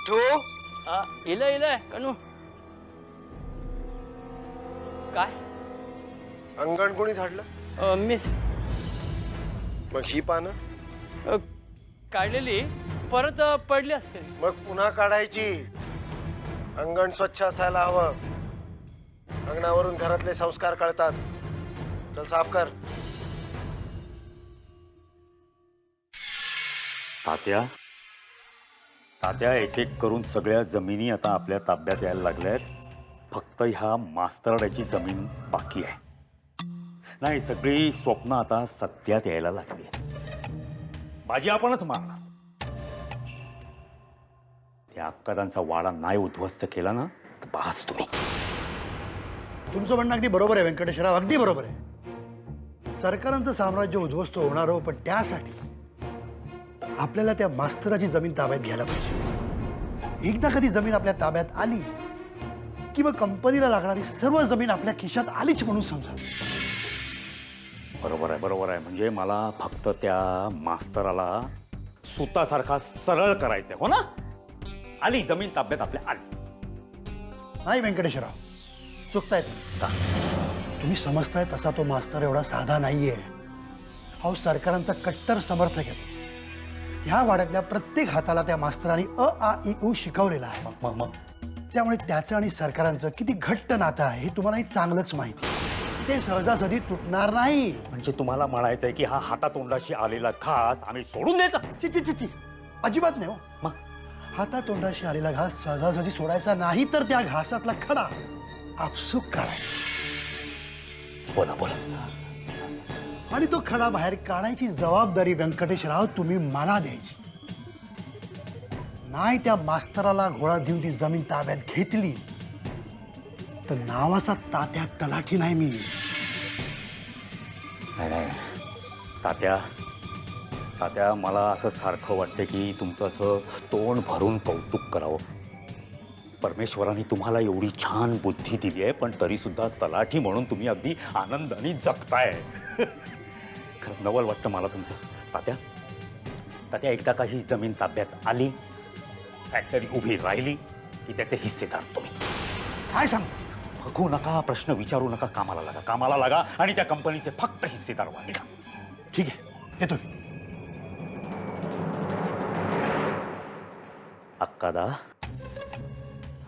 विठू आ, इलंय इलंय कनू काय? अंगण कोणी झाडलं? अ, मिस मग ही पानं? अ, काढलेली परत अ, पडली असते मग पुन्हा काढायची. अंगण स्वच्छ असायला हवं. अंगणावरून घरातले संस्कार कळतात. चल साफ कर. तात्या? तात्या एक एक करून सगळ्या जमिनी आता आपल्या ताब्यात यायला लागल्या आहेत फक्त ह्या मास्तरड्याची जमीन बाकी आहे. नाही सगळी स्वप्न आता सत्यात यायला लागली आहे बाजी आपणच मारणार. त्या अपघातांचा वाडा नाही उद्ध्वस्त केला ना तर पाहाच तुम्ही. तुमचं म्हणणं अगदी बरोबर आहे व्यंकटेशराव अगदी बरोबर आहे. सरकारांचं साम्राज्य उद्ध्वस्त होणार हो पण त्यासाठी आपल्याला त्या मास्तराची जमीन ताब्यात घ्यायला पाहिजे. एकदा कधी जमीन आपल्या ताब्यात आली किंवा कंपनीला लागणारी सर्व जमीन आपल्या खिशात आलीच म्हणून समजा. बरोबर आहे बरोबर आहे. म्हणजे मला फक्त त्या मास्तराला सुतासारखा सरळ करायचंय हो ना? आली जमीन ताब्यात आपल्या आली. नाही व्यंकटेश्वरराव. चुकताय तुम्ही. तुम्ही समजताय तसा तो मास्तर एवढा साधा नाहीये. अहो सरकारांचा कट्टर समर्थक आहे ह्या वाड्यातल्या प्रत्येक हाताला त्या मास्तरांनी अ आ इ उ शिकवलेला आहे. मग मग त्यामुळे त्याचं आणि सरकारांचं किती घट्ट नातं आहे हे तुम्हालाही चांगलंच माहिती. ते सहजासहजी तुटणार नाही. म्हणजे तुम्हाला म्हणायचंय की हा हातातोंडाशी आलेला घास आम्ही सोडून द्यायचा? ची ची ची ची. अजिबात नाही हो. मग? हातातोंडाशी आलेला घास सहजासहजी सोडायचा नाही तर त्या घासातला खडा आपसूक काढायचा बोला बोला. आणि तो खडा बाहेर काढायची जबाबदारी व्यंकटेशराव तुम्ही मला द्यायची. नाही त्या मास्तराला घोळा देऊन ती जमीन ताब्यात घेतली तर नावाचा तात्या तलाठी नाही मी. नाही नाही. तात्या तात्या मला असं सारखं वाटतं की तुमचं असं तोंड भरून कौतुक करावं. परमेश्वराने तुम्हाला एवढी छान बुद्धी दिली आहे पण तरीसुद्धा तलाठी म्हणून तुम्ही अगदी आनंदाने जगताय. खरं नवल वाटतं मला तुमचं तात्या तात्या एकदा का ही जमीन ताब्यात आली फॅक्टरी उभी राहिली की त्याचे हिस्सेदार तुम्ही काय सांग बघू नका प्रश्न विचारू नका कामाला लागा कामाला लागा आणि त्या कंपनीचे फक्त हिस्सेदार व्हा निघा. ठीक आहे येतो. अक्कादा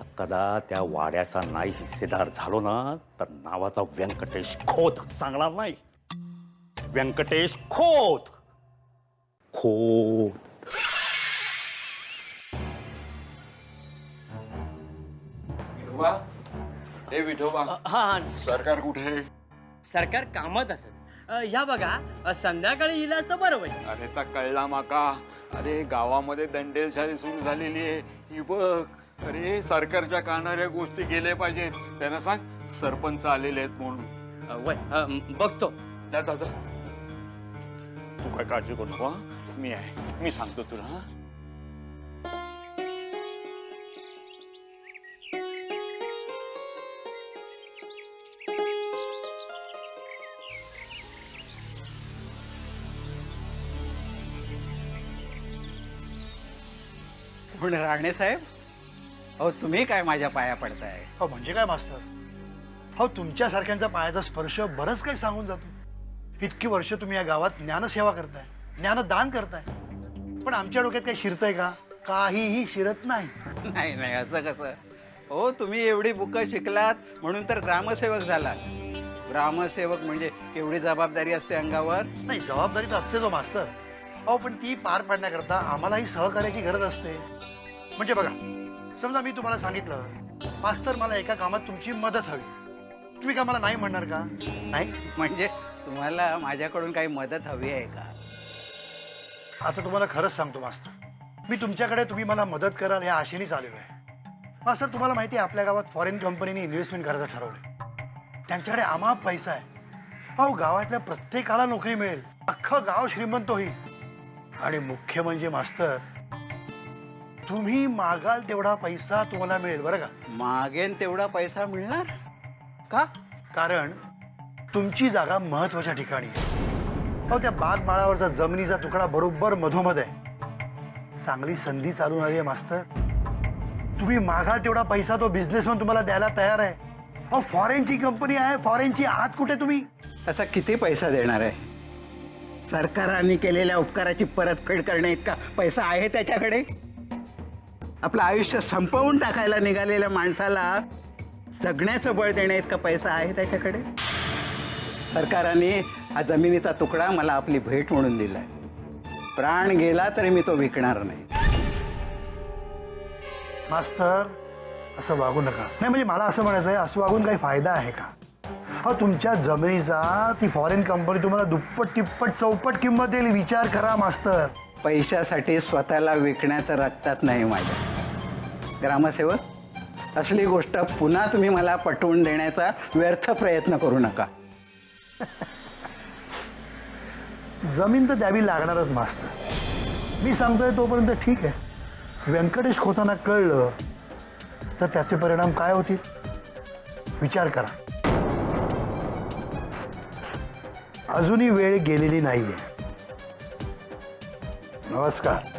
अक्कादा त्या वाड्याचा नाही हिस्सेदार झालो ना तर नावाचा व्यंकटेश खोत सांगणार नाही व्यंकटेश खोत. खोत. विठोबा? हे विठोबा. हा हा. सरकार कुठे? सरकार कामात असत अ, ह्या बघा अ, संध्याकाळी येईल तर बरं होईल. अरे ता कळला माका. अरे गावामध्ये दंडेलशाही सुरू झालेली आहे. ही बघ. अरे सरकारच्या कानाऱ्या गोष्टी गेल्या पाहिजेत. त्यांना सांग सरपंच आलेले आहेत म्हणून. अ, वय अ, म, बघतो. जा जा जा तू काय काळजी करू नको हं? मी आहे मी सांगतो तुला हा कोण राणे साहेब? अहो तुम्ही काय माझ्या पाया पडताय? हो म्हणजे काय मास्तर? हो तुमच्यासारख्यांचा पायाचा स्पर्श बरंच काही सांगून जातो. इतकी वर्ष तुम्ही या गावात ज्ञानसेवा करताय ज्ञानदान करताय. पण आमच्या डोक्यात काही शिरतंय का? काहीही शिरत नाही. नाही नाही असं कसं? हो तुम्ही एवढी बुकं शिकलात म्हणून तर ग्रामसेवक झालात. ग्रामसेवक म्हणजे केवढी जबाबदारी असते अंगावर? नाही जबाबदारी तर असते जो मास्तर. अहो पण ती पार पाडण्याकरता आम्हालाही सहकार्याची गरज असते. म्हणजे बघा समजा मी तुम्हाला सांगितलं मास्तर मला एका कामात तुमची मदत हवी. तुम्ही का मला नाही म्हणणार का? नाही म्हणजे तुम्हाला माझ्याकडून काही मदत हवी आहे का? आता तुम्हाला खरंच सांगतो मास्तर. मी तुमच्याकडे तुम्ही मला मदत कराल या आशेनेच आलेलो आहे. मास्तर तुम्हाला माहिती आहे आपल्या गावात फॉरेन कंपनीने इन्व्हेस्टमेंट करायचं ठरवलं त्यांच्याकडे आमाप पैसा आहे. अहो गावातल्या प्रत्येकाला नोकरी मिळेल. अख्खं गाव श्रीमंत होईल. आणि मुख्य म्हणजे मास्तर तुम्ही मागाल तेवढा पैसा तुम्हाला मिळेल बरं का? मागेन तेवढा पैसा मिळणार? का? कारण तुमची जागा महत्त्वाच्या ठिकाणी हो अहो त्या बागमाळावरचा जमिनीचा तुकडा बरोबर मधोमध आहे. चांगली संधी चालू हवी आहे मास्तर. तुम्ही मागा तेवढा पैसा तो बिझनेसमॅन तुम्हाला द्यायला तयार आहे. अहो फॉरेनची कंपनी आहे फॉरेनची आहात कुठे तुम्ही? असा किती पैसा देणार आहे? सरकाराने केलेल्या उपकाराची परतफेड करणे इतका पैसा आहे त्याच्याकडे? आपलं आयुष्य संपवून टाकायला निघालेल्या माणसाला जगण्याचं बळ देण्या इतका पैसा आहे त्याच्याकडे? सरकाराने हा जमिनीचा तुकडा मला आपली भेट म्हणून दिलाय. प्राण गेला तरी मी तो विकणार नाही. मास्तर असं वागू नका. नाही म्हणजे मला असं म्हणायचं आहे असं वागून काही फायदा आहे का? अहो तुमच्या जमिनीचा ती फॉरेन कंपनी तुम्हाला दुप्पट तिप्पट चौपट किंमत देईल. विचार करा मास्तर. पैशासाठी स्वतःला विकण्याचं रक्तात नाही माझ्या. ग्रामसेवक असली गोष्ट पुन्हा तुम्ही मला पटवून देण्याचा व्यर्थ प्रयत्न करू नका. जमीन तर द्यावी लागणारच मास्तर. मी सांगतोय तोपर्यंत ठीक आहे. व्यंकटेश खोताना कळलं तर त्याचे परिणाम काय होतील? विचार करा. अजूनही वेळ गेलेली नाहीये. नमस्कार.